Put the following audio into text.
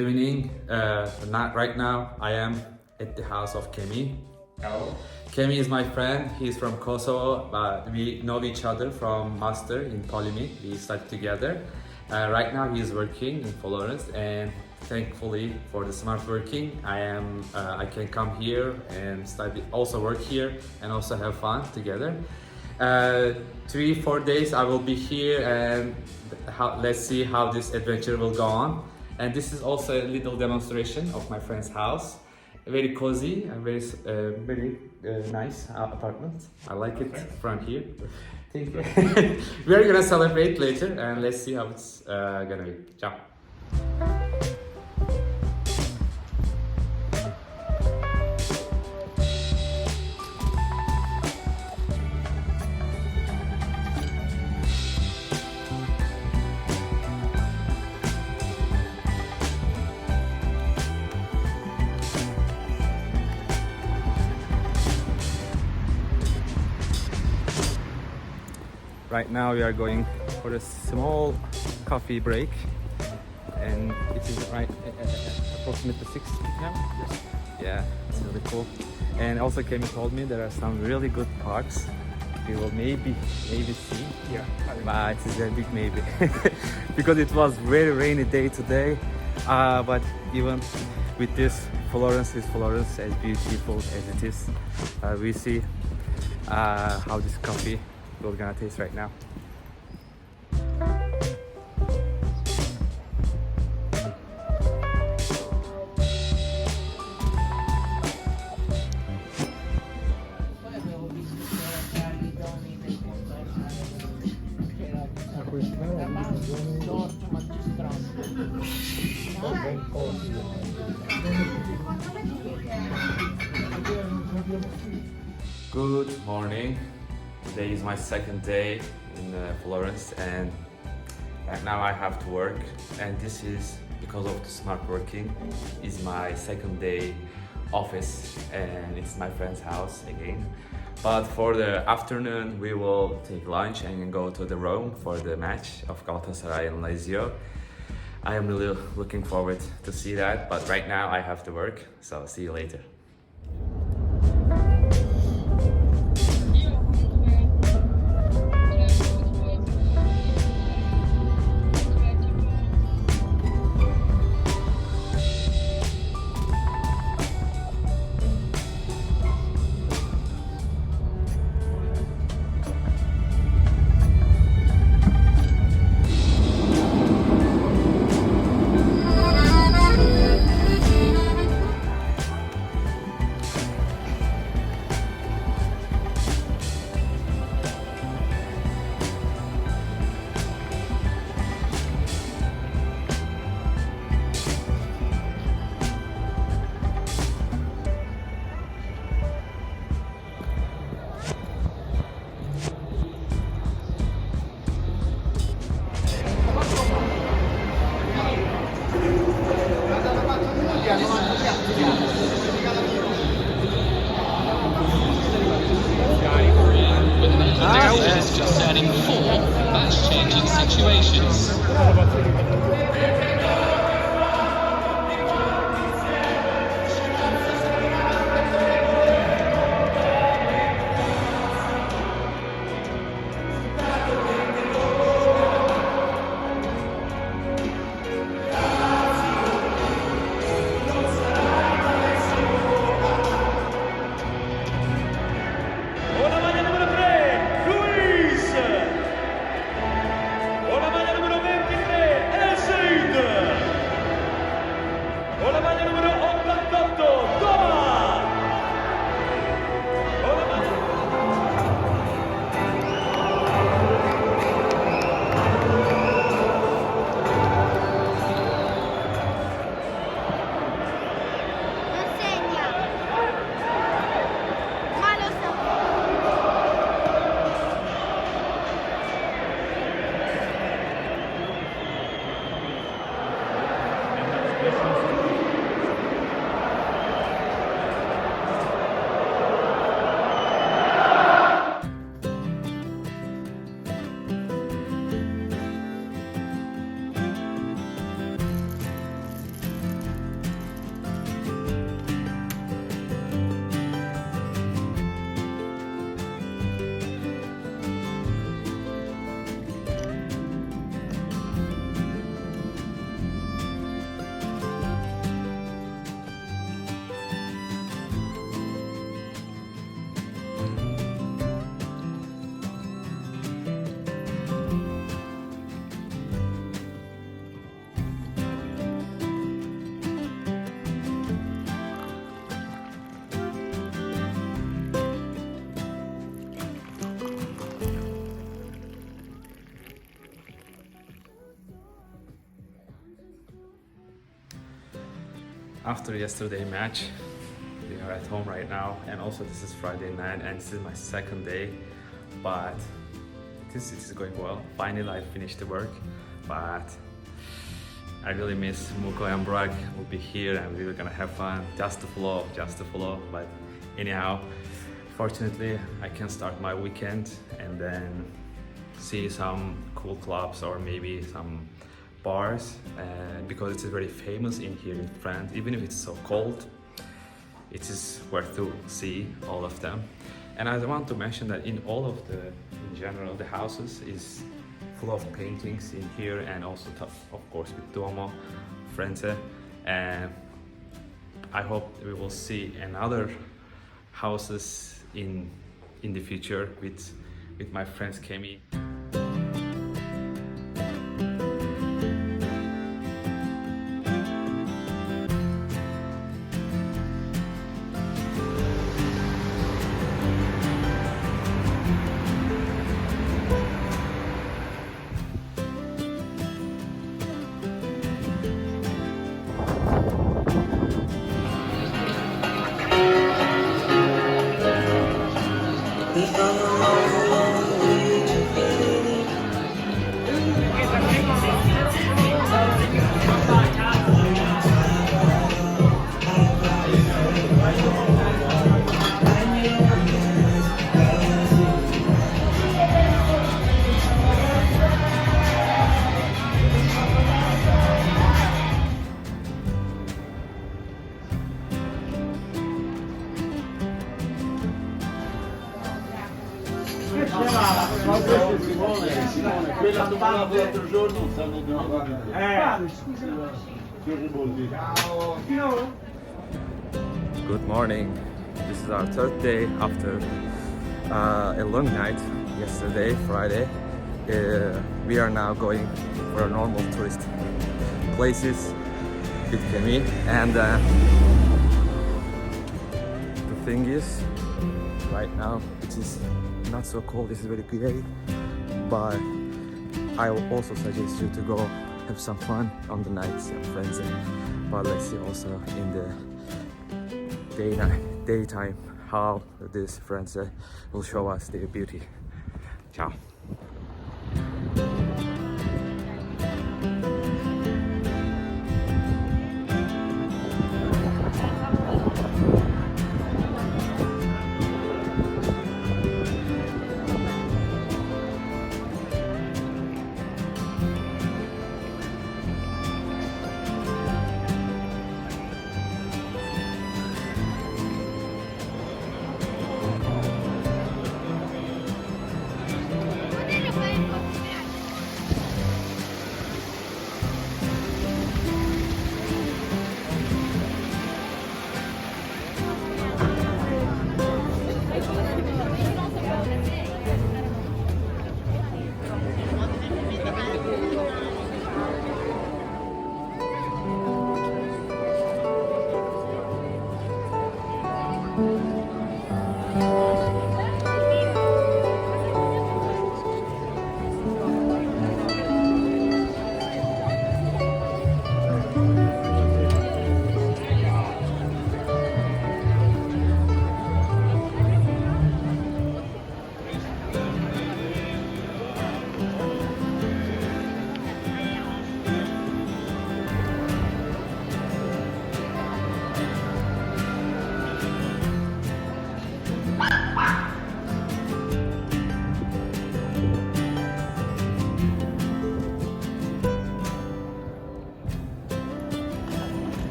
Good evening. Uh, not right now. I am at the house of Kemi. Oh. Kemi is my friend. He's from Kosovo, but we know each other from master in Polymic. We studied together. Uh, right now, he is working in Florence, and thankfully for the smart working, I am. Uh, I can come here and study, also work here, and also have fun together. Uh, three, four days I will be here, and how, let's see how this adventure will go on. And this is also a little demonstration of my friend's house. Very cozy and very, uh, very uh, nice apartment. I like it from here. Thank you. we are gonna celebrate later, and let's see how it's uh, gonna be. Ciao. Right now we are going for a small coffee break, and it is right uh, uh, approximately six now. Yes. Yeah, it's really cool. And also, Kemi told me there are some really good parks. We will maybe maybe see, Yeah. but it is a big maybe because it was very rainy day today. Uh, but even with this, Florence is Florence as beautiful as it is. Uh, we see uh, how this coffee will gonna taste right now. Good morning. Today is my second day in uh, Florence, and right now I have to work. And this is because of the smart working. Is my second day office, and it's my friend's house again. But for the afternoon, we will take lunch and go to the Rome for the match of Galatasaray and Lazio. I am really looking forward to see that, but right now I have to work, so see you later. in four fast-changing situations. After yesterday match, we are at home right now, and also this is Friday night, and this is my second day. But it is, going well. Finally, I finished the work, but I really miss Muko and Brag. We'll be here, and we're gonna have fun. Just the flow, just the flow. But anyhow, fortunately, I can start my weekend and then see some cool clubs or maybe some bars uh, because it's very famous in here in France even if it's so cold it is worth to see all of them and i want to mention that in all of the in general the houses is full of paintings in here and also of course with duomo Firenze and i hope we will see another houses in in the future with with my friends Kemi. Good morning. This is our third day after uh, a long night yesterday, Friday. Uh, we are now going for a normal tourist places with Kemi, and uh, the thing is, right now it is not so cold. This is very gray, but I will also suggest you to go have some fun on the nights and friends. and But let's see also in the day daytime how this friends uh, will show us their beauty. Ciao.